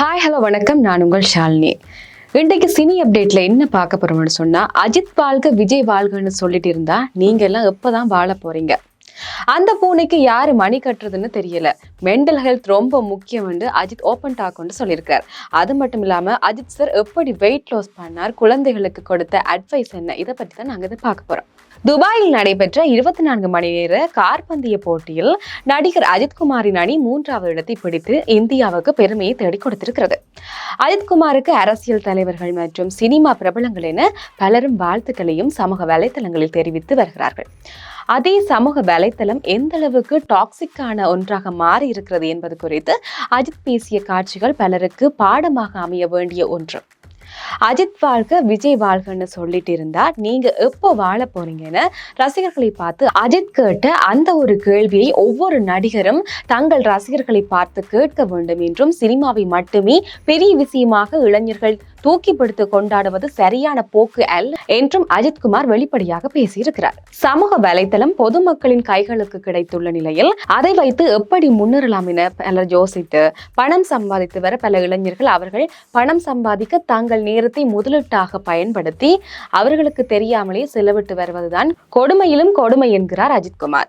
Hi hello வணக்கம். நான் உங்கள் ஷாலினி. இன்றைக்கு சினி அப்டேட்டில் என்ன பார்க்க போகிறோம்னு சொன்னால் அஜித் வாழ்க விஜய் வாழ்கன்னு சொல்லிட்டு இருந்தால் நீங்கள் எல்லாம் எப்பதான் வாழ போகிறீங்க அந்த பூனைக்கு யாரு மணி கட்டுறதுன்னு தெரியல. மென்டல் ஹெல்த் ரொம்ப முக்கியம் என்று அஜித் ஓப்பன் டாக் சொல்லியிருக்கார். அது மட்டும் இல்லாமல் அஜித் சார் எப்படி வெயிட் லாஸ் பண்ணார் குழந்தைகளுக்கு கொடுத்த அட்வைஸ் என்ன இதை பத்தி தான் நாங்கள் இதை பார்க்க போறோம். துபாயில் நடைபெற்ற இருபத்தி நான்கு மணி நேர கார்பந்தய போட்டியில் நடிகர் அஜித்குமாரின் அணி மூன்றாவது இடத்தை பிடித்து இந்தியாவுக்கு பெருமையை தேடி கொடுத்திருக்கிறது. அஜித்குமாருக்கு அரசியல் தலைவர்கள் மற்றும் சினிமா பிரபலங்கள் என பலரும் வாழ்த்துக்களையும் சமூக வலைத்தளங்களில் தெரிவித்து வருகிறார்கள். அதே சமூக வலைத்தளம் எந்த அளவுக்கு டாக்ஸிக்கான ஒன்றாக மாறி இருக்கிறது என்பது குறித்து அஜித் பேசிய காட்சிகள் பலருக்கு பாடமாக அமைய வேண்டிய ஒன்று. அஜித் வாழ்க விஜய் வாழ்கன்னு சொல்லிட்டு இருந்தா நீங்க எப்போ வாழ போறீங்கன்னு ரசிகர்களை பார்த்து அஜித் கேட்ட அந்த ஒரு கேள்வியை ஒவ்வொரு நடிகரும் தங்கள் ரசிகர்களை பார்த்து கேட்க வேண்டும் என்றும் சினிமாவை மட்டுமே பெரிய விஷயமாக இளைஞர்கள் தூக்கி பிடித்து கொண்டாடுவது சரியான போக்கு அல்ல என்றும் அஜித்குமார் வெளிப்படையாக பேசியிருக்கிறார். சமூக வலைதளம் பொதுமக்களின் கைகளுக்கு கிடைத்துள்ள நிலையில் அதை வைத்து எப்படி முன்னேறலாம் என பலர் யோசித்து பணம் சம்பாதித்து வர பல இளைஞர்கள் அவர்கள் பணம் சம்பாதிக்க தாங்கள் நேரத்தை முதலீட்டாக பயன்படுத்தி அவர்களுக்கு தெரியாமலே செலவிட்டு வருவதுதான் கொடுமையிலும் கொடுமை என்கிறார் அஜித்குமார்.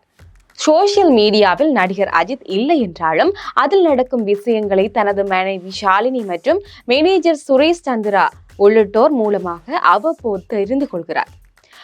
சோசியல் மீடியாவில் நடிகர் அஜித் இல்லை என்றாலும் அதில் நடக்கும் விஷயங்களை தனது மனைவி ஷாலினி மற்றும் மேனேஜர் சுரேஷ் சந்திரா உள்ளிட்டோர் மூலமாக அவ்வப்போது தெரிந்து கொள்கிறார்.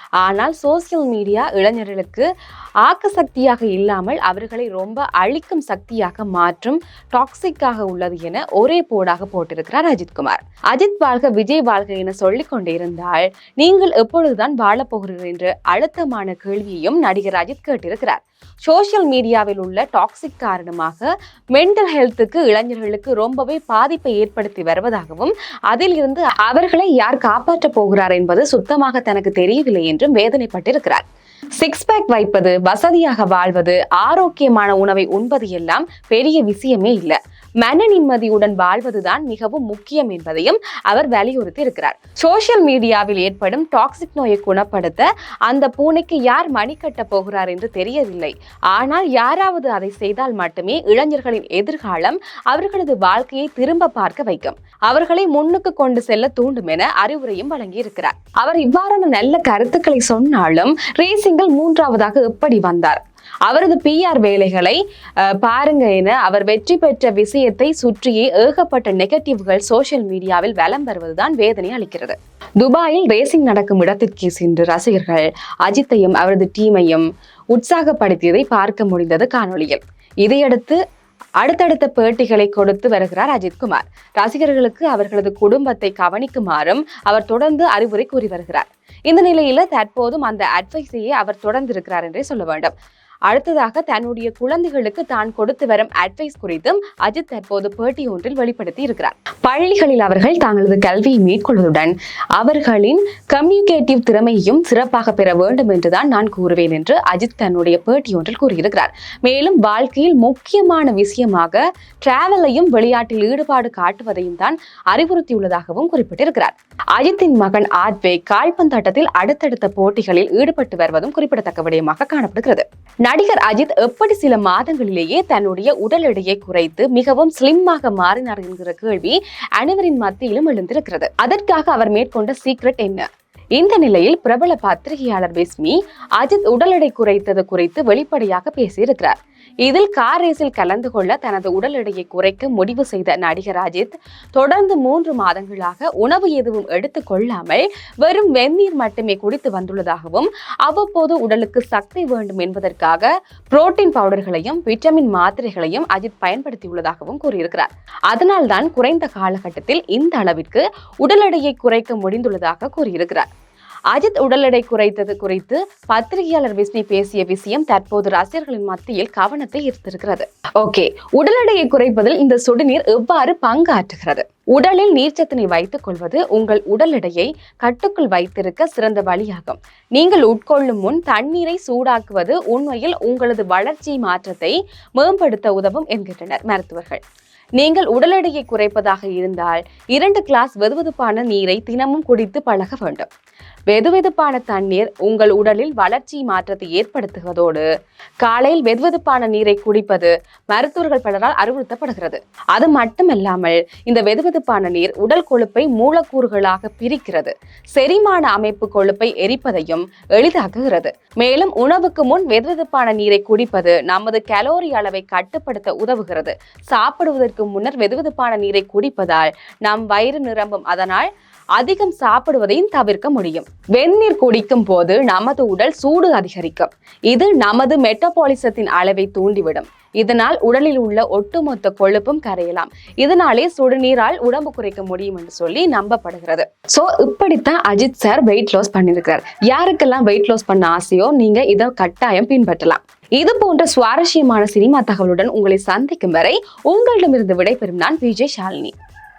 ஆனால் சோசியல் மீடியா இளைஞர்களுக்கு ஆக்க சக்தியாக இல்லாமல் அவர்களை ரொம்ப அழிக்கும் சக்தியாக மாற்றும் டாக்ஸிக்காக உள்ளது என ஒரே போடாக போட்டிருக்கிறார் அஜித்குமார் அஜித் வாழ்க விஜய் வாழ்க என சொல்லிக் கொண்டிருந்தால் நீங்கள் எப்பொழுதுதான் வாழப்போகிறீர்கள் என்ற என்று அழுத்தமான கேள்வியையும் நடிகர் அஜித் கேட்டிருக்கிறார். சோசியல் மீடியாவில் உள்ள டாக்ஸிக் காரணமாக மென்டல் ஹெல்த்துக்கு இளைஞர்களுக்கு ரொம்பவே பாதிப்பை ஏற்படுத்தி வருவதாகவும் அதில் இருந்து அவர்களை யார் காப்பாற்றப் போகிறார் என்பது சுத்தமாக தனக்கு தெரியவில்லை என்றும் வேதனைப்பட்டிருக்கிறார். சிக்ஸ் பேக் வைப்பது வசதியாக வாழ்வது ஆரோக்கியமான உணவை உண்பது எல்லாம் பெரிய விஷயமே இல்லை. மன நிம்மதியுடன் வாழ்வதுதான் மிகவும் முக்கியம் என்பதையும் அவர் வலியுறுத்தி இருக்கிறார் சோசியல் மீடியாவில் ஏற்படும் டாக்ஸிக் நோயை குணப்படுத்த அந்த பூனைக்கு யார் மணி கட்ட போகிறார் என்று தெரியவில்லை. ஆனால் யாராவது அதை செய்தால் மட்டுமே இளைஞர்களின் எதிர்காலம் அவர்களது வாழ்க்கையை திரும்ப பார்க்க வைக்கும். அவர்களை முன்னுக்கு கொண்டு செல்ல தூண்டும் என அறிவுரையும் வழங்கியிருக்கிறார். அவர் இவ்வாறான நல்ல கருத்துக்களை சொன்னாலும் ரேசிங்கில் மூன்றாவதாக எப்படி வந்தார்? அவரது பிஆர் வேலைகளை அஹ், பாருங்க என அவர் வெற்றி பெற்ற விஷயத்தை சுற்றியே ஏகப்பட்ட நெகட்டிவ்கள் சோசியல் மீடியாவில் வலம் வருவதுதான் வேதனை அளிக்கிறது. துபாயில் ரேசிங் நடக்கும் இடத்திற்கு சென்று ரசிகர்கள் அஜித்தையும் அவரது டீமையும் உற்சாகப்படுத்தியதை பார்க்க முடிந்தது காணொலியில் இதையடுத்து அடுத்தடுத்த பேட்டிகளை கொடுத்து வருகிறார் அஜித்குமார் ரசிகர்களுக்கு அவர்களது குடும்பத்தை கவனிக்குமாறும் அவர் தொடர்ந்து அறிவுரை கூறி வருகிறார். இந்த நிலையில தற்போதும் அந்த அட்வைஸையே அவர் தொடர்ந்து இருக்கிறார் என்றே சொல்ல வேண்டும். அடுத்ததாக தன்னுடைய குழந்தைகளுக்கு தான் கொடுத்து வரும் அட்வைஸ் குறித்தும் அஜித் தற்போது பேட்டி ஒன்றில் வெளிப்படுத்தி இருக்கிறார். பள்ளிகளில் அவர்கள் தங்களது கல்வியை மேற்கொள்வதுடன் அவர்களின் கம்யூனிகேட்டிவ் திறமையையும் சிறப்பாக பெற வேண்டும் என்றுதான் நான் கூறுவேன் என்று அஜித் தன்னுடைய பேட்டி ஒன்றில் கூறியிருக்கிறார். மேலும் வாழ்க்கையில் முக்கியமான விஷயமாக டிராவலையும் விளையாட்டில் ஈடுபாடு காட்டுவதையும் தான் அறிவுறுத்தியுள்ளதாகவும் குறிப்பிட்டிருக்கிறார். அஜித்தின் மகன் ஆத்வே கால்பந்தாட்டத்தில் அடுத்தடுத்த போட்டிகளில் ஈடுபட்டு வருவதும் குறிப்பிடத்தக்க விடயமாக காணப்படுகிறது. நடிகர் அஜித் எப்படி சில மாதங்களிலேயே தன்னுடைய உடல் எடையை குறைத்து மிகவும் ஸ்லிம்மாக மாறினார் என்கிற கேள்வி அனைவரின் மத்தியிலும் எழுந்திருக்கிறது. அதற்காக அவர் மேற்கொண்ட சீக்ரெட் என்ன? இந்த நிலையில் பிரபல பத்திரிகையாளர் பிஸ்மி அஜித் உடல் எடை குறைத்தது குறித்து வெளிப்படையாக பேசியிருக்கிறார். இதில் கார் ரேஸில் கலந்து கொள்ள தனது உடல் எடையை குறைக்க முடிவு செய்த நடிகர் அஜித் தொடர்ந்து மூன்று மாதங்களாக உணவு எதுவும் எடுத்துக் கொள்ளாமல் வெறும் வெந்நீர் மட்டுமே குடித்து வந்துள்ளதாகவும் அவ்வப்போது உடலுக்கு சக்தி வேண்டும் என்பதற்காக புரோட்டீன் பவுடர்களையும் விட்டமின் மாத்திரைகளையும் அஜித் பயன்படுத்தியுள்ளதாகவும் கூறியிருக்கிறார். அதனால்தான் குறைந்த காலகட்டத்தில் இந்த அளவிற்கு உடல் எடையை குறைக்க முடிந்துள்ளதாக கூறியிருக்கிறார். அஜித் உடல் எடை குறைத்தது குறித்து பத்திரிகையாளர் விஸ்மி பேசிய விஷயம் தற்போது ரசிகர்களின் மத்தியில் கவனத்தை ஈர்த்திருக்கிறது. ஓகே உடல் எடையை குறைப்பதில் இந்த சுடுநீர் எவ்வாறு பங்காற்றுகிறது? உடலில் நீர்ச்சத்தினை வைத்துக் கொள்வது உங்கள் உடல் எடையை கட்டுக்குள் வைத்திருக்க சிறந்த வழியாகும். நீங்கள் உட்கொள்ளும் முன் தண்ணீரை சூடாக்குவது உண்மையில் உங்களது வளர்ச்சி மாற்றத்தை மேம்படுத்த உதவும் என்கின்றனர் மருத்துவர்கள். நீங்கள் உடல் எடையை குறைப்பதாக இருந்தால் இரண்டு கிளாஸ் வெதுவெதுப்பான நீரை தினமும் குடித்து பழக வேண்டும். வெதுவெதுப்பான தண்ணீர் உங்கள் உடலில் வளர்ச்சி மாற்றத்தை ஏற்படுத்துவதோடு காலையில் வெதுவெதுப்பான நீரை குடிப்பது மருத்துவர்கள் பலரால் அறிவுறுத்தப்படுகிறது. அது மட்டுமல்லாமல் இந்த வெதுவெதுப்பான நீர் உடல் கொழுப்பை மூலக்கூறுகளாக பிரிக்கிறது. செரிமான அமைப்பு கொழுப்பை எரிப்பதையும் எளிதாக்குகிறது. மேலும் உணவுக்கு முன் வெதுவெதுப்பான நீரை குடிப்பது நமது கலோரி அளவை கட்டுப்படுத்த உதவுகிறது. சாப்பிடுவதற்கு முன்னர் வெதுவெதுப்பான நீரை குடிப்பதால் நம் வயிறு நிரம்பும். அதனால் அதிகம் சாப்பிடுவதையும் தவிர்க்க முடியும். வெந்நீர் குடிக்கும் போது நமது உடல் சூடு அதிகரிக்கும். இது நமது மெட்டபாலிசத்தின் அளவை தூண்டிவிடும். இதனால் உடலில் உள்ள ஒட்டுமொத்த கொழுப்பும் கரையலாம். இதனாலே சுடுநீரால் உடம்பு குறைக்க முடியும் என்று சொல்லி நம்பப்படுகிறது. சோ இப்படித்தான் அஜித் சார் வெயிட் லாஸ் பண்ணியிருக்கிறார். யாருக்கெல்லாம் வெயிட் லாஸ் பண்ண ஆசையோ நீங்க இதை கட்டாயம் பின்பற்றலாம். இது போன்ற சுவாரஸ்யமான சினிமா தகவலுடன் உங்களை சந்திக்கும் வரை உங்களிடமிருந்து விடைபெறும் நான் விஜய் ஷாலினி.